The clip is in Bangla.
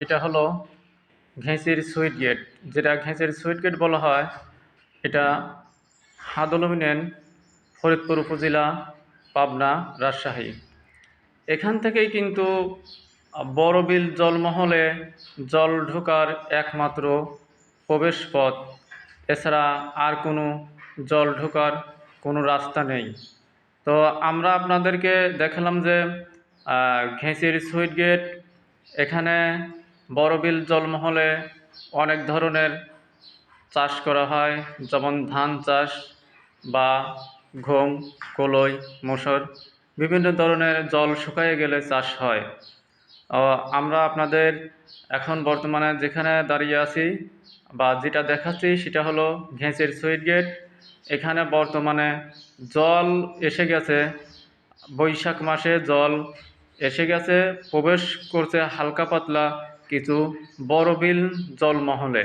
এটা হলো ঘেঁচির সুইট গেট যেটা ঘেঁচির সুইট গেট বলা হয়। এটা হাদলমিনেন ফরিদপুর উপজেলা, পাবনা, রাজশাহী। এখান থেকেই কিন্তু বড়বিল জলমহলে জল ঢোকার একমাত্র প্রবেশ পথ এছাড়া আর কোনো জল ঢোকার কোনো রাস্তা নেই। তো আমরা আপনাদেরকে দেখালাম যে ঘেঁচির সুইট গেট এখানে বড়বিল জলমহলে অনেক ধরনের চাষ করা হয়, যেমন ধান চাষ বা গম, কলই, মসুর, বিভিন্ন ধরনের জল শুকায়ে গেলে চাষ হয়। আমরা আপনাদের এখন বর্তমানে যেখানে দাঁড়িয়ে আছি বা যেটা দেখাচ্ছি সেটা হলো ঘেঁচের সুইট গেট। এখানে বর্তমানে জল এসে গেছে, বৈশাখ মাসে জল এসে গেছে, প্রবেশ করছে হালকা পাতলা কিছু বড় বিল জলমহলে।